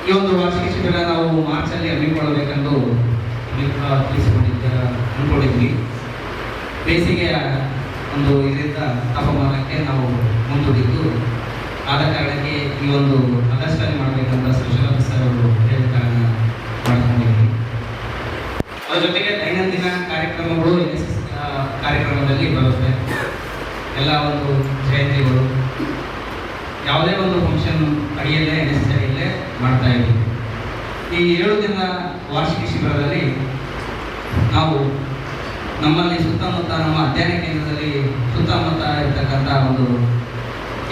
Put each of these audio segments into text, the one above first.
ಈ ಒಂದು ವಾರ್ಷಿಕ ಶಿಬಿರ ನಾವು ಮಾರ್ಚಲ್ಲಿ ಹಮ್ಮಿಕೊಳ್ಳಬೇಕೆಂದು ಹಮ್ಮಿಕೊಳ್ಳ ತಿಳಿಸಿಕೊಂಡಿದ್ದ ಅಂದ್ಕೊಂಡಿದ್ವಿ. ಬೇಸಿಗೆಯ ಒಂದು ಇದರಿಂದ ತಾಪಮಾನಕ್ಕೆ ನಾವು ಮುಂದೂಡಿದ್ದು ಆದ ಕಾರಣಕ್ಕೆ ಈ ಒಂದು ಪ್ರದರ್ಶನ ಮಾಡಬೇಕಂತ ಸುಶೀಲಾ ಸರ್ ಅವರು ಹೇಳಿದ ಕಾರಣ ಮಾಡ್ಕೊಂಡಿದ್ವಿ. ಅದರ ಜೊತೆಗೆ ದೈನಂದಿನ ಕಾರ್ಯಕ್ರಮಗಳು ಎನ್ ಎಸ್ ಎಸ್ ಕಾರ್ಯಕ್ರಮದಲ್ಲಿ ಬರುತ್ತೆ. ಎಲ್ಲ ಒಂದು ಜಯಂತಿಗಳು. ಯಾವುದೇ ಒಂದು ಫಂಕ್ಷನ್ ಅಡಿಯಲ್ಲೇ ನೆಸರಿಯಲ್ಲೇ ಮಾಡ್ತಾ ಇದ್ದೀವಿ ಈ ಏಳು ದಿನ ವಾರ್ಷಿಕ ಶಿಬಿರದಲ್ಲಿ ನಾವು ನಮ್ಮಲ್ಲಿ ಸುತ್ತಮುತ್ತ ನಮ್ಮ ಅಧ್ಯಯನ ಕೇಂದ್ರದಲ್ಲಿ ಸುತ್ತಮುತ್ತ ಇರ್ತಕ್ಕಂಥ ಒಂದು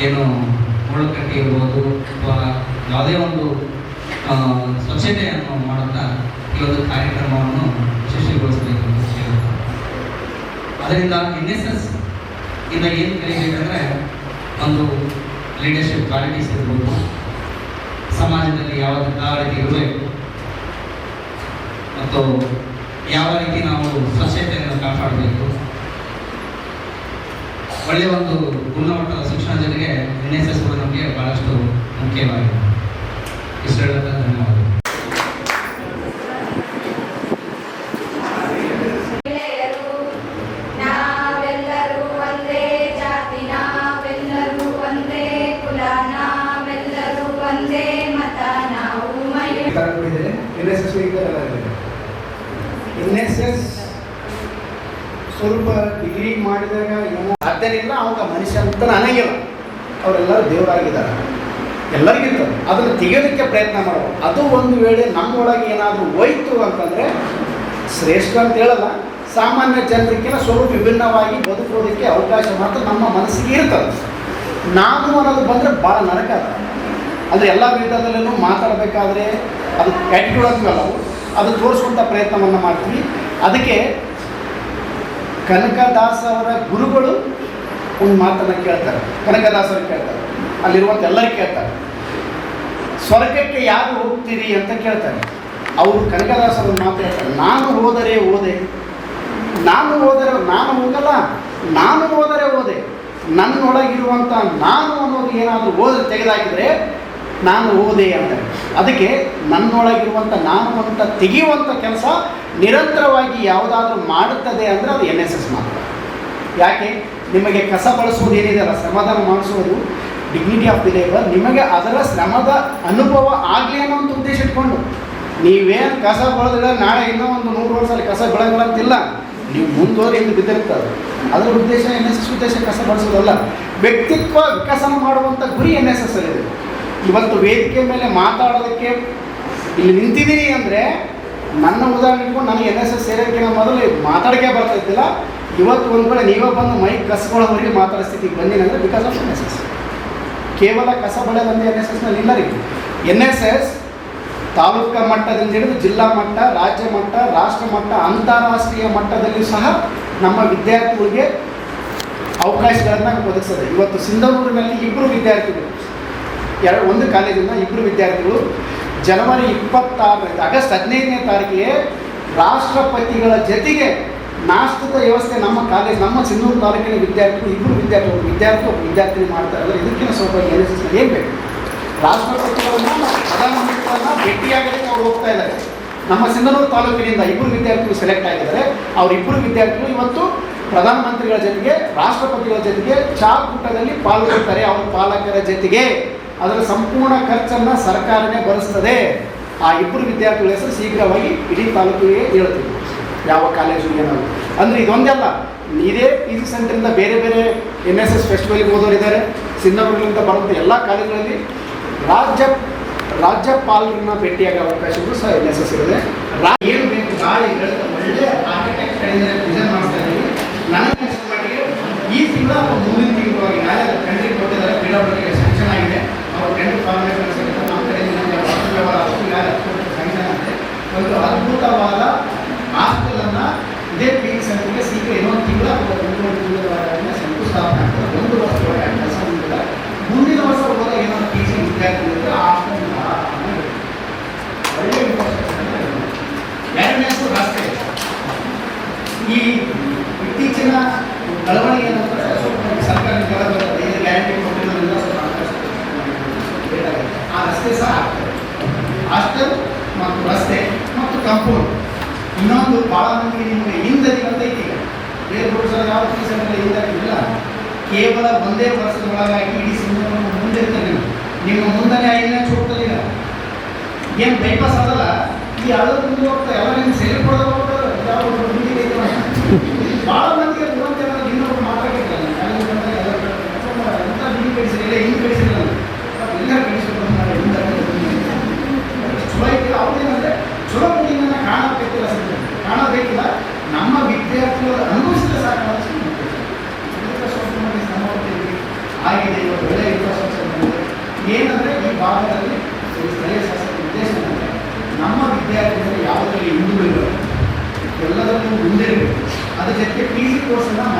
ಏನು ಮುಳ್ಳುಕಟ್ಟಿ ಇರ್ಬೋದು ಅಥವಾ ಯಾವುದೇ ಒಂದು ಸ್ವಚ್ಛತೆಯನ್ನು ಮಾಡುತ್ತಾ ಈ ಒಂದು ಕಾರ್ಯಕ್ರಮವನ್ನು ಯಶಸ್ವಿಗೊಳಿಸಬೇಕು ಅಂತ ಹೇಳ್ತಾರೆ ಅದರಿಂದ ಎನ್ ಎಸ್ ಎಸ್ ಇಂದ ಏನು ಕಲಿಬೇಕಂದ್ರೆ ಒಂದು ಲೀಡರ್ಶಿಪ್ ಕ್ವಾಲಿಟೀಸ್ ಇರ್ಬೋದು. ಸಮಾಜದಲ್ಲಿ ಯಾವ ರೀತಿ ಇರಬೇಕು ಮತ್ತು ಯಾವ ರೀತಿ ನಾವು ಸ್ವಚ್ಛತೆಯನ್ನು ಕಾಪಾಡಬೇಕು. ಒಳ್ಳೆಯ ಒಂದು ಗುಣಮಟ್ಟದ ಶಿಕ್ಷಣ ಜೊತೆಗೆ ಎನ್ ಎಸ್ ಎಸ್ ಕೂಡ ನಮಗೆ ಬಹಳಷ್ಟು ಮುಖ್ಯವಾಗಿದೆ. ಇಷ್ಟು ಹೇಳುತ್ತಾ ಧನ್ಯವಾದಗಳು. ಎನ್ ಎಸ್ ಒಂದೇ ಸ್ವಲ್ಪ ಡಿಗ್ರಿ ಮಾಡಿದಾಗ ಏನೋ ಸಾಧ್ಯನಿಲ್ಲ ಅವಾಗ ಮನುಷ್ಯ ಅಂತ ನನಗಿಲ್ಲ ಅವರೆಲ್ಲರೂ ದೇವರಾಗಿದ್ದಾರೆ. ಎಲ್ಲರಿಗಿರ್ತಾರೆ ಅದನ್ನು ತೆಗೆಯೋದಕ್ಕೆ ಪ್ರಯತ್ನ ಮಾಡೋದು ಅದು ಒಂದು ವೇಳೆ ನಮ್ಮೊಳಗೆ ಏನಾದರೂ ಹೋಯ್ತು ಅಂತಂದರೆ ಶ್ರೇಷ್ಠ ಅಂತ ಹೇಳಲ್ಲ. ಸಾಮಾನ್ಯ ಜನರಿಗಿಂತ ಸ್ವಲ್ಪ ವಿಭಿನ್ನವಾಗಿ ಬದುಕೋದಕ್ಕೆ ಅವಕಾಶ ಮಾತ್ರ ನಮ್ಮ ಮನಸ್ಸಿಗೆ ಇರ್ತದೆ. ನಾನು ಅನ್ನೋದು ಬಂದರೆ ಭಾಳ ನರಕ ಅದು. ಅಂದರೆ ಎಲ್ಲ ವಿಧದಲ್ಲೂ ಮಾತಾಡಬೇಕಾದ್ರೆ ಅದು ಕ್ಯಾಟಿಟ್ಯೂಡ್ ನಾವು ಅದು. ತೋರಿಸುವಂಥ ಪ್ರಯತ್ನವನ್ನು ಮಾಡ್ತೀವಿ. ಅದಕ್ಕೆ ಕನಕದಾಸ ಅವರ ಗುರುಗಳು ಒಂದು ಮಾತನ್ನು ಕೇಳ್ತಾರೆ. ಕನಕದಾಸರು ಕೇಳ್ತಾರೆ. ಅಲ್ಲಿರುವಂಥ ಎಲ್ಲರೂ ಕೇಳ್ತಾರೆ. ಸ್ವರ್ಗಕ್ಕೆ ಯಾರು ಹೋಗ್ತೀರಿ ಅಂತ ಕೇಳ್ತಾರೆ. ಅವರು ಕನಕದಾಸರು ಮಾತು ಹೇಳ್ತಾರೆ. ನಾನು ಹೋದರೆ ಓದೆ ನಾನು ಹೋದರೆ ನಾನು ಹೋಗಲ್ಲ. ನಾನು ಹೋದರೆ ಓದೆ ನನ್ನೊಳಗಿರುವಂಥ ನಾನು ಅನ್ನೋದು ಏನಾದರೂ ಓದಿ ತೆಗೆದಾಕಿದರೆ ನಾನು ಓದೆ ಅಂತ ಅದಕ್ಕೆ ನನ್ನೊಳಗಿರುವಂಥ, ನಾನು ಅಂತ ತೆಗೆಯುವಂಥ ಕೆಲಸ ನಿರಂತರವಾಗಿ ಯಾವುದಾದ್ರೂ ಮಾಡುತ್ತದೆ ಅಂದರೆ ಅದು ಎನ್ ಎಸ್ ಎಸ್ ಮಾತ್ರ. ಯಾಕೆ? ನಿಮಗೆ ಕಸ ಬಳಸುವುದು ಏನಿದೆ ಅಲ್ಲ, ಶ್ರಮದಾನ ಮಾಡಿಸುವುದು. ಡಿಗ್ನಿಟಿ ಆಫ್ ದಿ ಲೇಬರ್ ನಿಮಗೆ ಅದರ ಶ್ರಮದ ಅನುಭವ ಆಗಲಿ ಅನ್ನೋ ಒಂದು ಉದ್ದೇಶ ಇಟ್ಕೊಂಡು. ನೀವೇನು ಕಸ ಬಳದ್ರೆ ನಾಳೆ ಇನ್ನೂ ಒಂದು ನೂರು ವರ್ಷದಲ್ಲಿ ಕಸ ಬೆಳಗಲ್ಲ ಅಂತಿಲ್ಲ ನೀವು ಮುಂದುವರೆ ಎಂದು ಬಿದ್ದಿರ್ತದೆ ಅದರ ಉದ್ದೇಶ ಎನ್ ಎಸ್ ಎಸ್ ಉದ್ದೇಶ ಕಸ ಬಳಸೋದಲ್ಲ. ವ್ಯಕ್ತಿತ್ವ ವಿಕಸನ ಮಾಡುವಂಥ ಗುರಿ ಎನ್ ಎಸ್ ಎಸ್ ಇದೆ. ಇವತ್ತು ವೇದಿಕೆ ಮೇಲೆ ಮಾತಾಡೋದಕ್ಕೆ ಇಲ್ಲಿ ನಿಂತಿದ್ದೀನಿ ಅಂದರೆ ನನ್ನ ಉದಾಹರಣೆ ಇಟ್ಕೊಂಡು ನನಗೆ ಎನ್ ಎಸ್ ಎಸ್ ಸೇರೋಕ್ಕಿಂತ ಮೊದಲು ಮಾತಾಡೋಕ್ಕೆ ಬರ್ತಿದ್ದಿಲ್ಲ ಇವತ್ತು ಒಂದು ಕಡೆ ನೀವೇ ಬಂದು ಮೈಕ್ ಕಸ್ಕೊಳ್ಳೋವರೆಗೆ ಮಾತಾಡೋ ಸ್ಥಿತಿಗೆ ಬಂದಿನಿ ಅಂದರೆ because of N S S ಕೇವಲ ಕಸ ಬಳೆದಂತೆ ಎನ್ ಎಸ್ ಎಸ್ನಲ್ಲಿ ಇಲ್ಲ ರೀ. ಎನ್ ಎಸ್ ಎಸ್ ತಾಲೂಕಾ ಮಟ್ಟದಿಂದ ಹಿಡಿದು ಜಿಲ್ಲಾ ಮಟ್ಟ, ರಾಜ್ಯ ಮಟ್ಟ, ರಾಷ್ಟ್ರ ಮಟ್ಟ, ಅಂತಾರಾಷ್ಟ್ರೀಯ ಮಟ್ಟದಲ್ಲಿ ಸಹ ನಮ್ಮ ವಿದ್ಯಾರ್ಥಿಗಳಿಗೆ ಅವಕಾಶಗಳನ್ನು ಒದಗಿಸ್ತದೆ ಇವತ್ತು ಸಿಂಧನೂರಿನಲ್ಲಿ ಇಬ್ಬರು ವಿದ್ಯಾರ್ಥಿಗಳು ಎರಡು, ಒಂದು ಕಾಲೇಜಿನ ಇಬ್ಬರು ವಿದ್ಯಾರ್ಥಿಗಳು ಜನವರಿ ಇಪ್ಪತ್ತಾರರಿಂದ ಆಗಸ್ಟ್ ಹದಿನೈದನೇ ತಾರೀಕಿಗೆ ರಾಷ್ಟ್ರಪತಿಗಳ ಜೊತೆಗೆ ನಾಸ್ತಿಕ ವ್ಯವಸ್ಥೆ ನಮ್ಮ ಕಾಲೇಜ್, ನಮ್ಮ ಸಿಂಧೂರು ತಾಲೂಕಿನ ವಿದ್ಯಾರ್ಥಿಗಳು ಇಬ್ಬರು ವಿದ್ಯಾರ್ಥಿ ಒಬ್ಬ ವಿದ್ಯಾರ್ಥಿ ಒಬ್ಬ ವಿದ್ಯಾರ್ಥಿನಿ ಮಾಡ್ತಾರೆ. ಅಂದರೆ ಇದಕ್ಕಿಂತ ಸ್ವಲ್ಪ ಎನ್ ಏನು ಬೇಕು? ರಾಷ್ಟ್ರಪತಿಗಳನ್ನ, ಪ್ರಧಾನಮಂತ್ರಿಗಳನ್ನ ಭೇಟಿಯಾಗಲಿಕ್ಕೆ ಅವ್ರು ಹೋಗ್ತಾ ಇದ್ದಾರೆ. ನಮ್ಮ ಸಿಂಧನೂರು ತಾಲೂಕಿನಿಂದ ಇಬ್ಬರು ವಿದ್ಯಾರ್ಥಿಗಳು ಸೆಲೆಕ್ಟ್ ಆಗಿದ್ದಾರೆ. ಅವರಿಬ್ಬರು ವಿದ್ಯಾರ್ಥಿಗಳು ಇವತ್ತು ಪ್ರಧಾನಮಂತ್ರಿಗಳ ಜೊತೆಗೆ, ರಾಷ್ಟ್ರಪತಿಗಳ ಜೊತೆಗೆ ಚಾಕೂಟದಲ್ಲಿ ಪಾಲ್ಗೊಳ್ತಾರೆ. ಅವರ ಪಾಲಕರ ಜೊತೆಗೆ. ಅದರ ಸಂಪೂರ್ಣ ಖರ್ಚನ್ನು ಸರ್ಕಾರನೇ ಭರಿಸ್ತದೆ. ಆ ಇಬ್ಬರು ವಿದ್ಯಾರ್ಥಿಗಳ ಹೆಸರು ಶೀಘ್ರವಾಗಿ ಇಡೀ ತಾಲೂಕಿಗೆ ಹೇಳ್ತೀವಿ ಯಾವ ಕಾಲೇಜು ಏನೋ ಅಂದರೆ ಇದೊಂದೆಲ್ಲ, ಇದೇ ಪಿ ಜಿ ಸೆಂಟ್ರಿಂದ ಬೇರೆ ಬೇರೆ ಎನ್ ಎಸ್ ಎಸ್ ಫೆಸ್ಟಿವಲ್ಗೆ ಹೋದವರು ಇದ್ದಾರೆ ಸಿಂಧನೂರಿನಿಂದ ಬರುವಂಥ ಎಲ್ಲ ಕಾಲೇಜುಗಳಲ್ಲಿ ರಾಜ್ಯ, ರಾಜ್ಯಪಾಲರನ್ನ ಭೇಟಿಯಾಗೋ ಅವಕಾಶಗಳು ಸಹ ಎನ್ ಎಸ್ ಎಸ್ ಇರುತ್ತೆ. ಏನು ಬೇಕು ಗಾಳಿ ಬೆಳಕು ಒಳ್ಳೆ ಆರ್ಕಿಟೆಕ್ಟ್ ಮಾಡ್ತಾ ಇದ್ದೀವಿ ನನಗೆ ಈ ತಿಂಗಳ ಮೂರು ಮುಂದಿನ ತಿಂಗಳೊಳಗೆ ನಾಳೆ ಟೆಂಡರ್ ಕೊಟ್ಟಿದ್ದಾರೆ ಹಾಸ್ಟೆಲ್ ಮತ್ತು ರಸ್ತೆ ಮತ್ತು ಕಂಪೌಂಡ್ ಇನ್ನೊಂದು ಭಾಳ ಮಂದಿ ನಿಮಗೆ ಹಿಂದೆ ಐತಿ ಬೇರೆ ಪುರುಷರ ಯಾವ ಸೀಸನ್ನಲ್ಲಿ ಹಿಂದಾಗಿಲ್ಲ ಕೇವಲ ಒಂದೇ ವರ್ಷದೊಳಗಾಗಿ ಇಡೀ ಮುಂದೆ ಮುಂದಿರ್ತದೆ ನಿಮ್ಮ ಮುಂದನೆ ಐದನೇ ಇಲ್ಲ ಏನು ಬೈಪಾಸ್ ಅದಲ್ಲ ಈ ಅಳದ ಮುಂದೆ ಹೋಗ್ತಾ ಎಲ್ಲ ನಿಮ್ಗೆ ಸೇರಿ ಕೊಡೋದು ಭಾಳ ಮಂದಿ Gracias.